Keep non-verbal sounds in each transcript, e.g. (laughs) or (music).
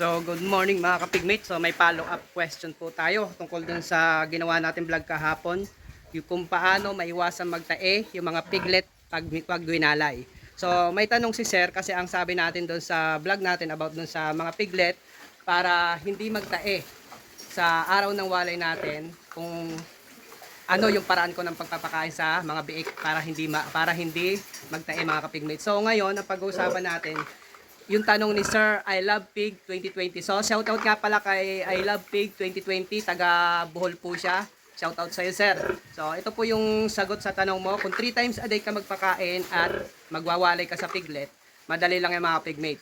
So, good morning mga kapigmate. So, may follow-up question po tayo tungkol dun sa ginawa natin vlog kahapon. Yung kung paano maiwasan magtae yung mga piglet pag, pag winalay. So, may tanong si Sir kasi ang sabi natin dun sa vlog natin about dun sa mga piglet para hindi magtae sa araw ng walay natin kung ano yung paraan ko ng pagpapakain sa mga biik para hindi ma, para hindi magtae mga kapigmate. So ngayon, ang pag-uusapan natin yung tanong ni Sir I Love Pig 2020. So shoutout nga pala kay I Love Pig 2020, taga Bohol po siya. Shoutout sa iyo, sir. So ito po yung sagot sa tanong mo. Kung 3 times a day ka magpakain at magwawalay ka sa piglet, madali lang yung mga pigmate.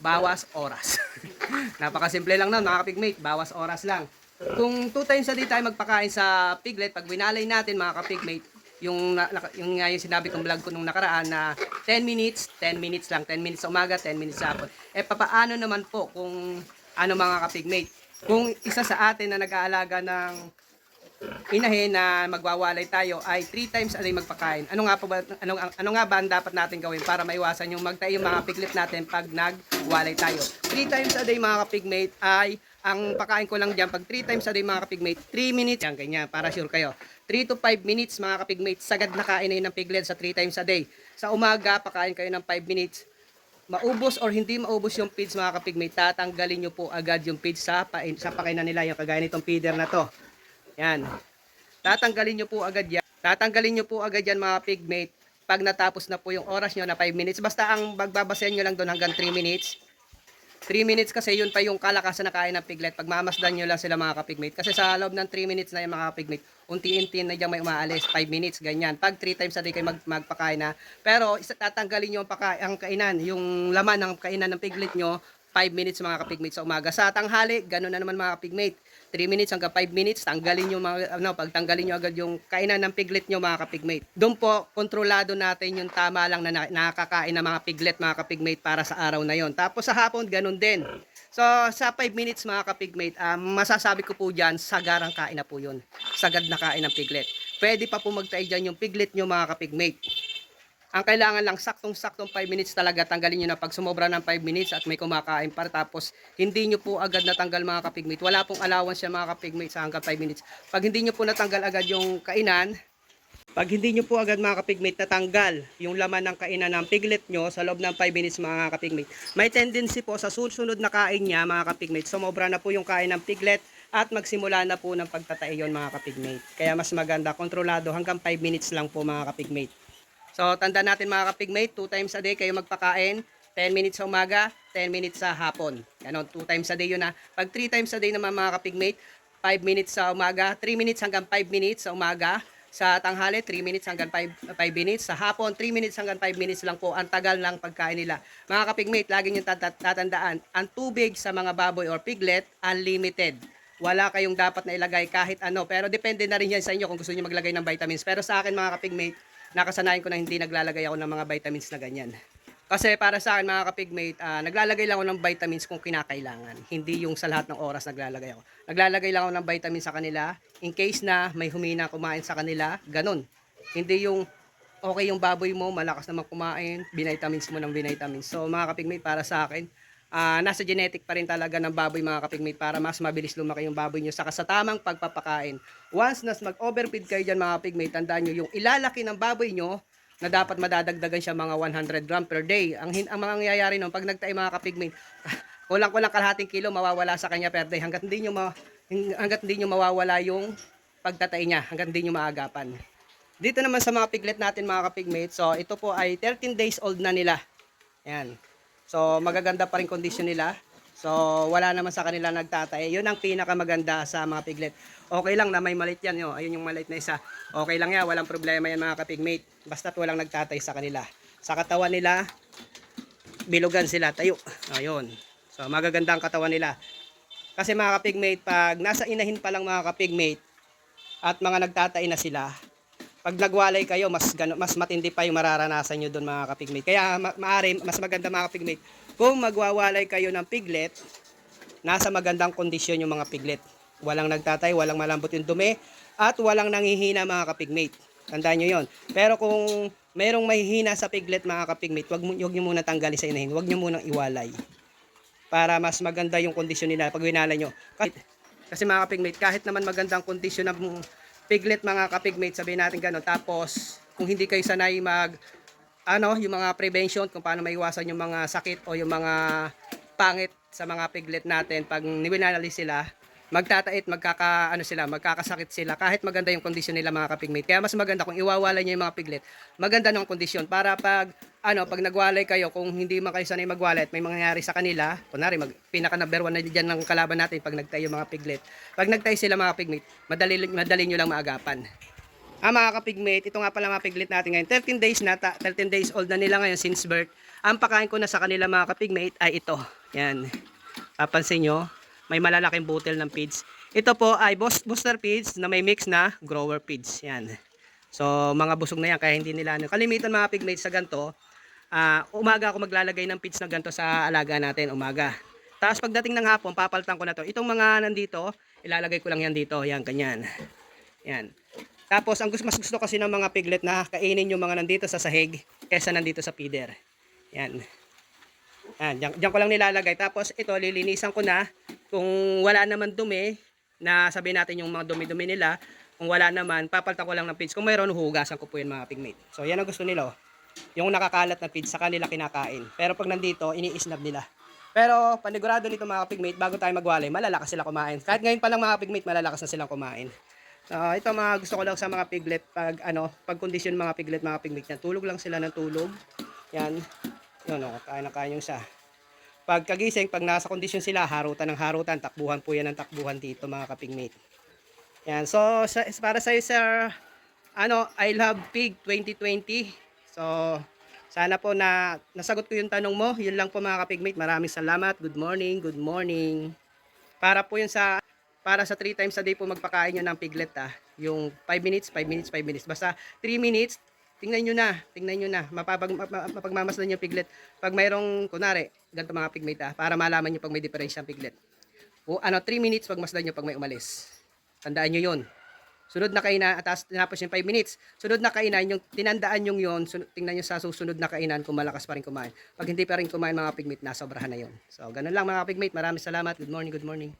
Bawas oras. (laughs) Napakasimple lang nun mga kapigmate, bawas oras lang. Kung 2 times a day tayo magpakain sa piglet, pag winalay natin mga kapigmate, yung, na- yung yung sinabi kong vlog ko nung nakaraan na 10 minutes, 10 minutes lang, 10 minutes sa umaga, 10 minutes sa hapon. Eh papaano naman po kung ano mga kapigmate? Kung isa sa atin na nag-aalaga ng inahin na magwawalay tayo ay 3 times a day magpakain. Ano nga po ba ano, ano nga ba ang dapat natin gawin para maiwasan yung magtayo mga piglet natin pag nagwalay tayo? 3 times a day mga kapigmate ay ang pakain ko lang diyan pag 3 times a day mga kapigmate, 3 minutes yan ganyan para sure kayo. 3 to 5 minutes mga kapigmate, sagad na kain na ng piglet sa 3 times a day. Sa umaga, pakain kayo ng 5 minutes. Maubos or hindi maubos yung feeds mga kapigmate, tatanggalin nyo po agad yung feeds sa, pain, sa pakainan nila, yung kagaya nitong feeder na to. Yan. Tatanggalin nyo po agad yan. Tatanggalin nyo po agad yan mga pigmate pag natapos na po yung oras nyo na 5 minutes. Basta ang magbabasehan nyo lang doon hanggang 3 minutes. 3 minutes kasi yun pa yung kalakasan na kain ng piglet. Pag mamasdan nyo lang sila mga kapigmate. Kasi sa loob ng 3 minutes na yung mga kapigmate, unti-unti na dyan may umaalis. 5 minutes, ganyan. Pag 3 times a day kayo mag, magpakain na. Pero isa, tatanggalin nyo ang, ang kainan, yung laman ng kainan ng piglet nyo, 5 minutes mga kapigmate sa umaga. Sa tanghali, ganun na naman mga kapigmate. 3 minutes hanggang 5 minutes, tanggalin nyo mga, ano, pag tanggalin nyo agad yung kainan ng piglet nyo mga kapigmate. Doon po, kontrolado natin yung tama lang na, na nakakain ng mga piglet mga kapigmate para sa araw na yon. Tapos sa hapon, ganun din. So, sa 5 minutes mga kapigmate, um, masasabi ko po dyan, sagarang kain na po yun. Sagad na kain ng piglet. Pwede pa po magtayo dyan yung piglet nyo mga kapigmate. Ang kailangan lang saktong-saktong 5 minutes talaga tanggalin nyo na pag sumobra ng 5 minutes at may kumakain pa tapos hindi nyo po agad natanggal mga kapigmate. Wala pong allowance yan mga kapigmate sa hanggang 5 minutes. Pag hindi nyo po natanggal agad yung kainan, pag hindi nyo po agad mga kapigmate natanggal yung laman ng kainan ng piglet nyo sa loob ng 5 minutes mga kapigmate, may tendency po sa susunod na kain niya mga kapigmate, sumobra na po yung kain ng piglet at magsimula na po ng pagtatae yun mga kapigmate. Kaya mas maganda, kontrolado hanggang 5 minutes lang po mga kapigmate. So, tanda natin mga kapigmate, 2 times a day kayo magpakain. 10 minutes sa umaga, 10 minutes sa hapon. Ganon, 2 times a day yun na. Pag 3 times a day naman mga kapigmate, 5 minutes sa umaga, 3 minutes hanggang 5 minutes sa umaga. Sa tanghali, 3 minutes hanggang 5, 5 minutes. Sa hapon, 3 minutes hanggang 5 minutes lang po. Ang tagal ng pagkain nila. Mga kapigmate, lagi nyo tat- tatandaan, ang tubig sa mga baboy or piglet, unlimited wala kayong dapat na ilagay kahit ano. Pero depende na rin yan sa inyo kung gusto niyo maglagay ng vitamins. Pero sa akin mga kapigmate, nakasanayan ko na hindi naglalagay ako ng mga vitamins na ganyan. Kasi para sa akin mga kapigmate, ah, naglalagay lang ako ng vitamins kung kinakailangan. Hindi yung sa lahat ng oras naglalagay ako. Naglalagay lang ako ng vitamins sa kanila in case na may humina kumain sa kanila, ganun. Hindi yung okay yung baboy mo, malakas naman kumain, binitamins mo ng binitamins. So mga kapigmate, para sa akin, ah, nasa genetic pa rin talaga ng baboy mga kapigmate para mas mabilis lumaki yung baboy nyo sa tamang pagpapakain. Once nas mag-overfeed kayo dyan mga kapigmate, tandaan nyo yung ilalaki ng baboy nyo na dapat madadagdagan siya mga 100 gram per day. Ang, hin- ang mga nangyayari nun, pag nagtayo mga kapigmate, (laughs) kulang-kulang kalahating kilo mawawala sa kanya per day hanggat hindi nyo, ma, hanggat hindi nyo mawawala yung pagtatay niya, hanggat hindi nyo maagapan. Dito naman sa mga piglet natin mga kapigmate, so ito po ay 13 days old na nila. Ayan. So magaganda pa rin condition nila. So wala naman sa kanila nagtatay. Yun ang pinakamaganda sa mga piglet. Okay lang na may malit yan. Yo. Ayun yung malit na isa. Okay lang yan. Walang problema yan mga kapigmate. Basta't walang nagtatay sa kanila. Sa katawan nila, bilugan sila. Tayo. Ayun. So magaganda ang katawan nila. Kasi mga kapigmate, pag nasa inahin pa lang mga kapigmate, at mga nagtatay na sila, pag nagwalay kayo, mas gano, mas matindi pa yung mararanasan nyo doon mga kapigmate. Kaya ma- maaari, mas maganda mga kapigmate, kung magwawalay kayo ng piglet, nasa magandang kondisyon yung mga piglet. Walang nagtatay, walang malambot yung dumi, at walang nangihina mga kapigmate. Tandaan nyo yon. Pero kung merong mahihina sa piglet mga kapigmate, wag, wag nyo muna tanggalin sa inahin. Wag nyo munang iwalay. para mas maganda yung kondisyon nila pag winalay nyo. Kahit, kasi mga kapigmate, kahit naman magandang kondisyon ng piglet mga kapigmate, sabihin natin gano'n. Tapos, kung hindi kayo sanay mag, ano, yung mga prevention, kung paano maiwasan yung mga sakit o yung mga pangit sa mga piglet natin pag niwinalay sila, magtatait, magkaka, ano sila, magkakasakit sila kahit maganda yung kondisyon nila mga kapigmate. Kaya mas maganda kung iwawalay niyo yung mga piglet, maganda ng kondisyon para pag ano, pag nagwalay kayo, kung hindi man kayo sanay magwalay at may mangyayari sa kanila, kunwari, mag, pinaka number one na dyan ng kalaban natin pag nagtayo yung mga piglet. Pag nagtayo sila mga piglet, madali, madali nyo lang maagapan. Ah, mga kapigmate, ito nga pala mga piglet natin ngayon. 13 days na, ta- 13 days old na nila ngayon since birth. Ang pakain ko na sa kanila mga kapigmate ay ito. Yan. Papansin nyo, may malalaking butil ng feeds. Ito po ay boost- booster feeds na may mix na grower feeds. Yan. So, mga busog na yan, kaya hindi nila ano. Kalimitan mga pigmates sa ganito, ah, umaga ako maglalagay ng feeds na ganito sa alaga natin, umaga. Tapos pagdating ng hapon, papalitan ko na to. Itong mga nandito, ilalagay ko lang yan dito. Yan, ganyan. Yan. Tapos, ang gusto, mas gusto kasi ng mga piglet na kainin yung mga nandito sa sahig kesa nandito sa feeder. Yan. Yan, diyan, diyan ko lang nilalagay. Tapos, ito, lilinisan ko na. Kung wala naman dumi, na sabihin natin yung mga dumi-dumi nila, kung wala naman, papalitan ko lang ng feeds. Kung mayroon, huhugasan ko po yun mga pigmate. So, yan ang gusto nila. oh. Yung nakakalat na feeds, sa kanila kinakain. Pero pag nandito, ini-snap nila. Pero panigurado nito mga pigmate, bago tayo magwalay, malalakas sila kumain. Kahit ngayon pa lang mga pigmate, malalakas na silang kumain. So, ito mga gusto ko lang sa mga piglet pag ano, pag kondisyon mga piglet, mga yan. Tulog lang sila ng tulog. Yan. Yun, oh, kain na kain yung isa. Pag kagising, pag nasa kondisyon sila, harutan ng harutan, takbuhan po yan ng takbuhan dito mga kapigmate. Yan. So, sa, para sa sir, ano, I love pig 2020. So, sana po na nasagot ko yung tanong mo. Yun lang po mga kapigmate. Maraming salamat. Good morning. Good morning. Para po yun sa para sa 3 times a day po magpakain nyo ng piglet ah. Yung 5 minutes, 5 minutes, 5 minutes. Basta 3 minutes, tingnan nyo na. Tingnan nyo na. Mapapag, map- mapagmamasdan yung piglet. Pag mayroong, kunwari, ganito mga pigmate ah, para malaman nyo pag may difference ang piglet. O ano, 3 minutes pag masdan nyo pag may umalis. Tandaan nyo yun. Sunod na kainan, at tinapos yung 5 minutes. Sunod na kainan, yung tinandaan yung yun, sunod, tingnan nyo sa susunod na kainan kung malakas pa rin kumain. Pag hindi pa rin kumain mga pigmate, nasobrahan na yun. So, ganun lang mga pigmate. Maraming salamat. Good morning, good morning.